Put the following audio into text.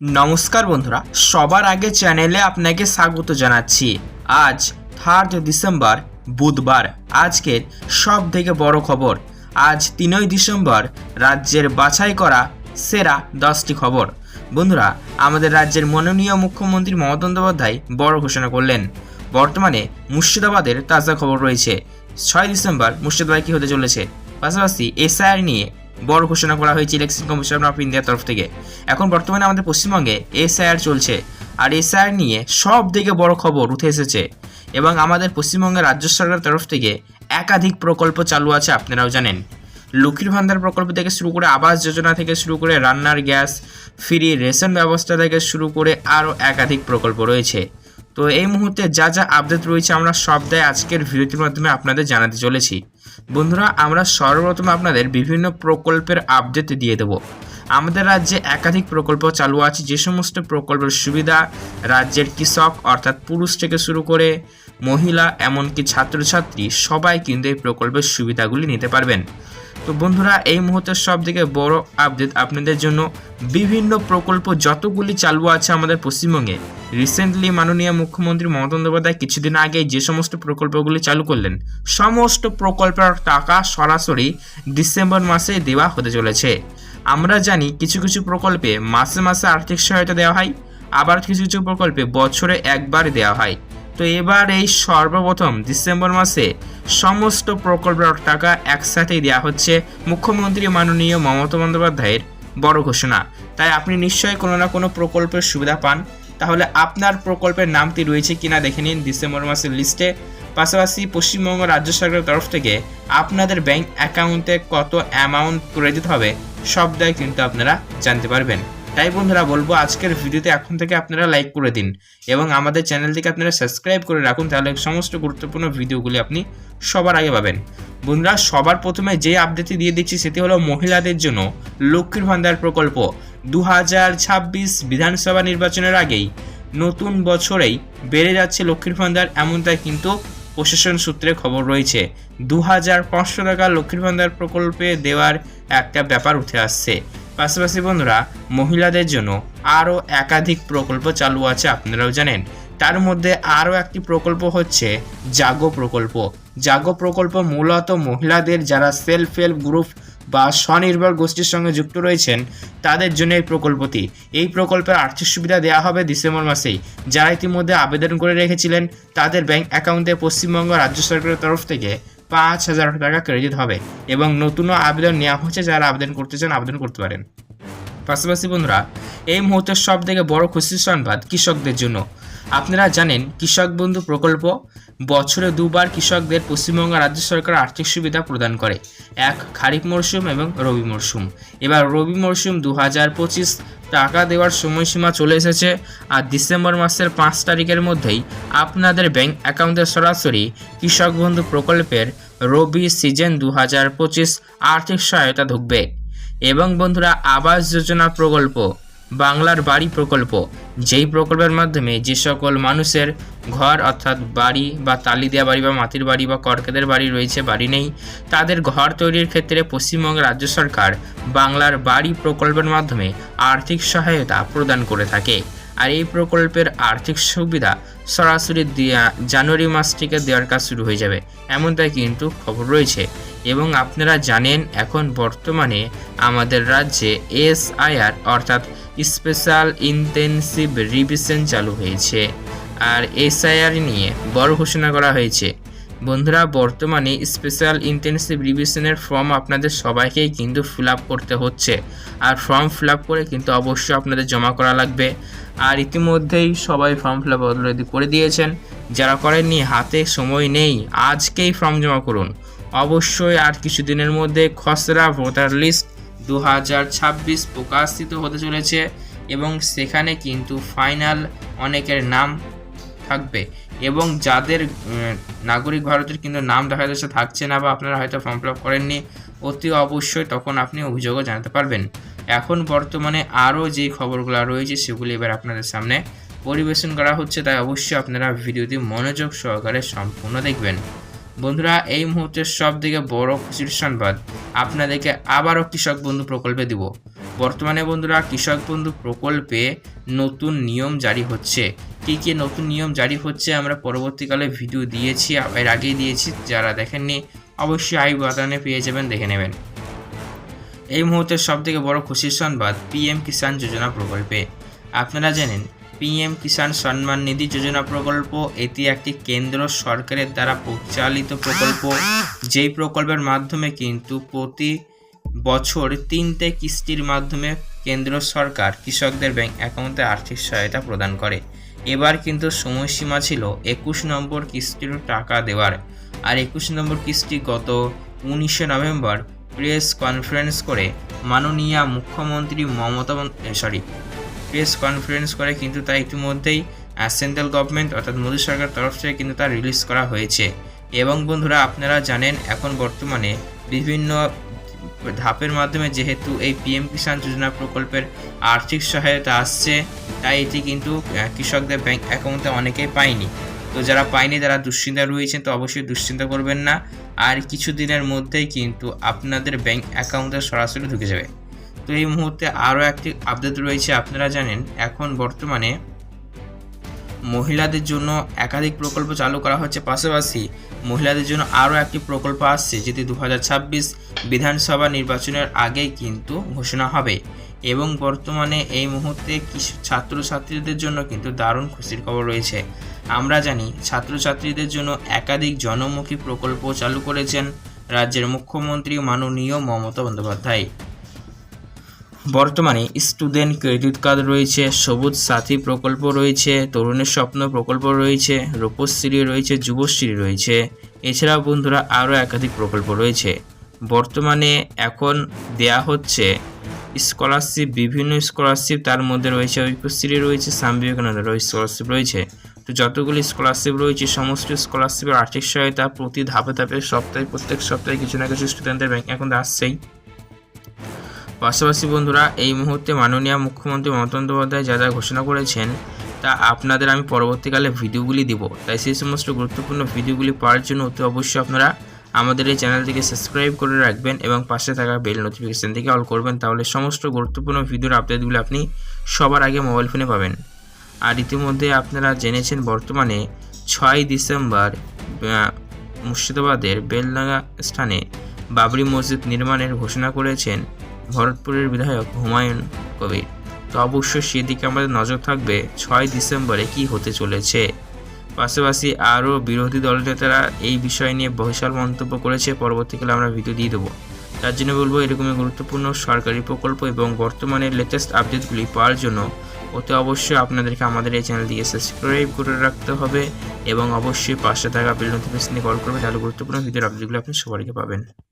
নমস্কার বন্ধুরা, সবার আগে চ্যানেলে আপনাকে স্বাগত জানাচ্ছি। আজ থার্ড ডিসেম্বর বুধবার, আজকের সব থেকে বড় খবর। আজ তিনই ডিসেম্বর রাজ্যের বাছাই করা সেরা দশটি খবর। বন্ধুরা, আমাদের রাজ্যের মাননীয় মুখ্যমন্ত্রী মমতা বন্দ্যোপাধ্যায় বড় ঘোষণা করলেন। বর্তমানে মুর্শিদাবাদের তাজা খবর রয়েছে। ছয় ডিসেম্বর মুর্শিদাবাদ কি হতে চলেছে? পাশাপাশি এসআইআর নিয়ে বড় ঘোষণা করা হয়েছে ইলেকশন কমিশন অফ ইন্ডিয়ার তরফ থেকে। এখন বর্তমানে আমাদের পশ্চিমবঙ্গে এসআইআর চলছে। আর এসআইআর নিয়ে সব থেকে বড় খবর উঠে এসেছে। এবং আমাদের পশ্চিমবঙ্গের রাজ্য সরকারের তরফ থেকে একাধিক প্রকল্প চালু আছে, আপনারাও জানেন। লক্ষ্মীর ভান্ডার প্রকল্প থেকে শুরু করে আবাস যোজনা থেকে শুরু করে রান্নার গ্যাস, ফ্রি রেশন ব্যবস্থা থেকে শুরু করে আরও একাধিক প্রকল্প রয়েছে। তো এই মুহূর্তে যা যা আপডেট রয়েছে আমরা সবটাই আজকের ভিডিওটির মাধ্যমে আপনাদের জানাতে চলেছি। বন্ধুরা, আমরা সর্বপ্রথম আপনাদের বিভিন্ন প্রকল্পের আপডেট দিয়ে দেব। আমাদের রাজ্যে একাধিক প্রকল্প চালু আছে, যে সমস্ত প্রকল্পের সুবিধা রাজ্যের কৃষক অর্থাৎ পুরুষ থেকে শুরু করে মহিলা, এমনকি ছাত্রছাত্রী, সবাই কিন্তু এই প্রকল্পের সুবিধাগুলি নিতে পারবেন। তো বন্ধুরা, এই মুহূর্তের সব থেকে বড় আপডেট আপনাদের জন্য বিভিন্ন প্রকল্প যতগুলি চালু আছে আমাদের পশ্চিমবঙ্গে। রিসেন্টলি মাননীয় মুখ্যমন্ত্রী মমতা বন্দ্যোপাধ্যায় কিছুদিন আগে যে সমস্ত প্রকল্পগুলি চালু করলেন, সমস্ত প্রকল্পের টাকা সরাসরি ডিসেম্বর মাসে দেওয়া হতে চলেছে। আমরা জানি কিছু কিছু প্রকল্পে মাসে মাসে আর্থিক সহায়তা দেওয়া হয়, আবার কিছু কিছু প্রকল্পে বছরে একবার দেওয়া হয়। তো এবার এই সর্বপ্রথম ডিসেম্বর মাসে সমস্ত প্রকল্পের টাকা একসাথেই দেওয়া হচ্ছে মুখ্যমন্ত্রী মাননীয় মমতা বন্দ্যোপাধ্যায়ের বড় ঘোষণা। তাই আপনি নিশ্চয়ই কোনো না কোনো প্রকল্পের সুবিধা পান। তাহলে আপনার প্রকল্পের নামটি রয়েছে কিনা দেখে নিন ডিসেম্বর মাসের লিস্টে। পাশাপাশি পশ্চিমবঙ্গ রাজ্য সরকারের তরফ থেকে আপনাদের ব্যাংক অ্যাকাউন্টে কত অ্যামাউন্ট ক্রেডিট হবে সবটাই কিন্তু আপনারা জানতে পারবেন। তাই বন্ধুরা বলব, আজকের ভিডিওতে এখন থেকে আপনারা লাইক করে দিন এবং আমাদের চ্যানেলটিকে আপনারা সাবস্ক্রাইব করে রাখুন, তাহলে সমস্ত গুরুত্বপূর্ণ ভিডিওগুলি আপনি সবার আগে পাবেন। বন্ধুরা, সবার প্রথমে যে আপডেটটি দিয়ে দিচ্ছি, সেটি হলো মহিলাদের জন্য লক্ষ্মীর ভান্ডার প্রকল্প। দু হাজার ছাব্বিশ বিধানসভা নির্বাচনের আগেই নতুন বছরেই বেড়ে যাচ্ছে লক্ষ্মীর ভান্ডার, এমনটাই কিন্তু প্রশাসন সূত্রে খবর রয়েছে। দু হাজার পাঁচশো টাকা লক্ষ্মীর ভান্ডার প্রকল্পে দেওয়ার একটা ব্যাপার উঠে আসছে। পাশাপাশি বন্ধুরা, মহিলাদের জন্য আরও একাধিক প্রকল্প চালু আছে, আপনারাও জানেন। তার মধ্যে আরও একটি প্রকল্প হচ্ছে জাগো প্রকল্প। জাগো প্রকল্প মূলত মহিলাদের যারা সেলফ হেল্প গ্রুপ বা স্বনির্ভর গোষ্ঠীর সঙ্গে যুক্ত রয়েছেন, তাদের জন্য এই প্রকল্পটি। এই প্রকল্পের আর্থিক সুবিধা দেওয়া হবে ডিসেম্বর মাসেই। যারা ইতিমধ্যে আবেদন করে রেখেছিলেন, তাদের ব্যাংক অ্যাকাউন্টে পশ্চিমবঙ্গ রাজ্য সরকারের তরফ থেকে পাঁচ হাজার টাকা ক্রেডিট হবে এবং নতুনও আবেদন নেওয়া হচ্ছে, যারা আবেদন করতে চান আবেদন করতে পারেন। পাশাপাশি বন্ধুরা, এই মুহূর্তের সব থেকে বড় খুশির সংবাদ কৃষকদের জন্য। আপনারা জানেন, কৃষক বন্ধু প্রকল্প বছরে দুবার কৃষকদের পশ্চিমবঙ্গ রাজ্য সরকার আর্থিক সুবিধা প্রদান করে। এক, খারিফ মরশুম এবং রবি মরশুম। এবার রবি মরশুম দু হাজার পঁচিশ টাকা দেওয়ার সময়সীমা চলে এসেছে আর ডিসেম্বর মাসের পাঁচ তারিখের মধ্যেই আপনাদের ব্যাংক অ্যাকাউন্টে সরাসরি কৃষক বন্ধু প্রকল্পের রবি সিজন দু হাজার পঁচিশ আর্থিক সহায়তা ঢুকবে। এবং বন্ধুরা, আবাস যোজনা প্রকল্প, বাংলার বাড়ি প্রকল্প, যেই প্রকল্পের মাধ্যমে যে সকল মানুষের ঘর অর্থাৎ বাড়ি বা তালি দেওয়া বাড়ি বা মাটির বাড়ি বা কর্কেদের বাড়ি রয়েছে, বাড়ি নেই, তাদের ঘর তৈরির ক্ষেত্রে পশ্চিমবঙ্গ রাজ্য সরকার বাংলার বাড়ি প্রকল্পের মাধ্যমে আর্থিক সহায়তা প্রদান করে থাকে। আর এই প্রকল্পের আর্থিক সুবিধা সরাসরি জানুয়ারি মাস থেকে দেওয়ার কাজ শুরু হয়ে যাবে, এমনটাই কিন্তু খবর রয়েছে। এবং আপনারা জানেন এখন বর্তমানে আমাদের রাজ্যে এসআইআর অর্থাৎ স্পেশাল ইন্টেনসিভ রিভিশন চালু হয়েছে। আর এসআইআর নিয়ে বড় ঘোষণা করা হয়েছে। বন্ধুরা, বর্তমানে স্পেশাল ইন্টেনসিভ রিভিশনের ফর্ম আপনাদের সবাইকেই কিন্তু ফিল আপ করতে হচ্ছে। আর ফর্ম ফিল আপ করে কিন্তু অবশ্যই আপনাদের জমা করা লাগবে। আর ইতিমধ্যেই সবাই ফর্ম ফিল আপ অলরেডি করে দিয়েছেন। যারা করেননি, হাতে সময় নেই। আজকেই ফর্ম জমা করুন। অবশ্যই আর কিছুদিনের মধ্যে খসড়া ভোটার লিস্ট দু হাজার ছাব্বিশ প্রকাশিত হতে চলেছে এবং সেখানে কিন্তু ফাইনাল অনেকের নাম থাকবে এবং যাদের নাগরিক ভারতের কিন্তু নাম দেখা যাচ্ছে থাকছে না বা আপনারা হয়তো ফর্ম ফিল আপ করেননি, অতি অবশ্যই তখন আপনি অভিযোগও জানাতে পারবেন। এখন বর্তমানে আরও যে খবরগুলো রয়েছে সেগুলি এবার আপনাদের সামনে পরিবেশন করা হচ্ছে, তাই অবশ্যই আপনারা ভিডিওটি মনোযোগ সহকারে সম্পূর্ণ দেখবেন। বন্ধুরা, এই মুহূর্তের সব থেকে বড় খুশির সংবাদ আপনাদেরকে আবারও কৃষক বন্ধু প্রকল্পে দিব। বর্তমানে বন্ধুরা, কৃষক বন্ধু প্রকল্পে নতুন নিয়ম জারি হচ্ছে। কী কী নতুন নিয়ম জারি হচ্ছে আমরা পরবর্তীকালে ভিডিও দিয়েছি, এর আগেই দিয়েছি, যারা দেখেননি অবশ্যই আই বাতানে পেয়ে যাবেন, দেখে নেবেন। এই মুহূর্তে সবথেকে বড় খুশির সংবাদ পিএম কিষাণ যোজনা প্রকল্পে। আপনারা জানেন পিএম কিষাণ সম্মান নিধি যোজনা প্রকল্প, এটি একটি কেন্দ্র সরকারের দ্বারা পরিচালিত প্রকল্প। যেই প্রকল্পের মাধ্যমে কিন্তু প্রতি বছর তিনটে কিস্তির মাধ্যমে কেন্দ্র সরকার কৃষকদের ব্যাংক অ্যাকাউন্টে আর্থিক সহায়তা প্রদান করে। এবার কিন্তু সময়সীমা ছিল একুশ নম্বর কিস্তির টাকা দেওয়ার। আর একুশ নম্বর কিস্তি গত উনিশে নভেম্বর প্রেস কনফারেন্স করে মাননীয় মুখ্যমন্ত্রী মমতা সরি প্রেস কনফারেন্স করে কিন্তু তা ইতিমধ্যেই সেন্ট্রাল গভর্নমেন্ট অর্থাৎ মোদী সরকার তরফ থেকে কিন্তু তা রিলিজ করা হয়েছে। এবং বন্ধুরা, আপনারা জানেন এখন বর্তমানে বিভিন্ন ধাপের মাধ্যমে যেহেতু এই পিএম কিষাণ যোজনা প্রকল্পের আর্থিক সহায়তা আসছে, তাই এটি কিন্তু কৃষকদের ব্যাংক অ্যাকাউন্টে অনেকেই পায়নি। তো যারা পায়নি তারা দুশ্চিন্তা রয়েছেন, তো অবশ্যই দুশ্চিন্তা করবেন না। আর কিছু দিনের মধ্যেই কিন্তু আপনাদের ব্যাংক অ্যাকাউন্টে সরাসরি ঢুকে যাবে। তো এই মুহূর্তে আরও একটি আপডেট রয়েছে, আপনারা জানেন। এখন বর্তমানে মহিলাদের জন্য একাধিক প্রকল্প চালু করা হচ্ছে। পাশাপাশি মহিলাদের জন্য আরও একটি প্রকল্প আসছে, যেটি দু হাজার ছাব্বিশ বিধানসভা নির্বাচনের আগেই কিন্তু ঘোষণা হবে। এবং বর্তমানে এই মুহূর্তে কিশো- ছাত্রছাত্রীদের জন্য কিন্তু দারুণ খুশির খবর রয়েছে। আমরা জানি, ছাত্রছাত্রীদের জন্য একাধিক জনমুখী প্রকল্প চালু করেছেন রাজ্যের মুখ্যমন্ত্রী মাননীয় মমতা বন্দ্যোপাধ্যায়। বর্তমানে স্টুডেন্ট ক্রেডিট কার্ড রয়েছে, সবুজ সাথী প্রকল্প রয়েছে, তরুণের স্বপ্ন প্রকল্প রয়েছে, রূপশ্রী রয়েছে, যুবশ্রী রয়েছে। এছাড়াও বন্ধুরা আরও একাধিক প্রকল্প রয়েছে। বর্তমানে এখন দেয়া হচ্ছে স্কলারশিপ বিভিন্ন স্কলারশিপ তার মধ্যে রয়েছে ঐক্যশ্রী রয়েছে স্বামী বিবেকানন্দের স্কলারশিপ রয়েছে। তো যতগুলি স্কলারশিপ রয়েছে, সমস্ত স্কলারশিপের আর্থিক সহায়তা প্রতি ধাপে ধাপে সপ্তাহে, প্রত্যেক সপ্তাহে কিছু না কিছু স্টুডেন্টদের ব্যাংক অ্যাকাউন্ট আসছেই। পাশাপাশি বন্ধুরা, এই মুহূর্তে মাননীয় মুখ্যমন্ত্রী মমতা বন্দ্যোপাধ্যায় যা যা ঘোষণা করেছেন, তা আপনাদের আমি পরবর্তীকালে ভিডিওগুলি দিব। তাই সেই সমস্ত গুরুত্বপূর্ণ ভিডিওগুলি পাওয়ার জন্য অতি অবশ্যই আপনারা আমাদের এই চ্যানেলটিকে সাবস্ক্রাইব করে রাখবেন এবং পাশে থাকা বেল নোটিফিকেশন থেকে অল করবেন, তাহলে সমস্ত গুরুত্বপূর্ণ ভিডিওর আপডেটগুলি আপনি সবার আগে মোবাইল ফোনে পাবেন। আর ইতিমধ্যে আপনারা জেনেছেন বর্তমানে ছয় ডিসেম্বর মুর্শিদাবাদের বেলডাঙ্গা স্থানে বাবরি মসজিদ নির্মাণের ঘোষণা করেছেন। ভরতপুরের বিধায়ক হুমায়ুন কবির। তো অবশ্যই সেদিকে আমাদের নজর থাকবে ছয় ডিসেম্বরে কি হতে চলেছে। পাশাপাশি আরও বিরোধী দলনেতারা এই বিষয় নিয়ে বহিষাল মন্তব্য করেছে। পরবর্তীকালে আমরা ভিডিও দিয়ে দেবো। তার জন্য বলব, এরকমই গুরুত্বপূর্ণ সরকারি প্রকল্প এবং বর্তমানে লেটেস্ট আপডেটগুলি পাওয়ার জন্য অতি অবশ্যই আপনাদেরকে আমাদের এই চ্যানেলটিকে সাবস্ক্রাইব করে রাখতে হবে এবং অবশ্যই পাশে থাকা বেল নোটিফিকেশনে কল করবে তাহলে গুরুত্বপূর্ণ ভিডিওর আপডেটগুলো আপনি আগে পাবেন।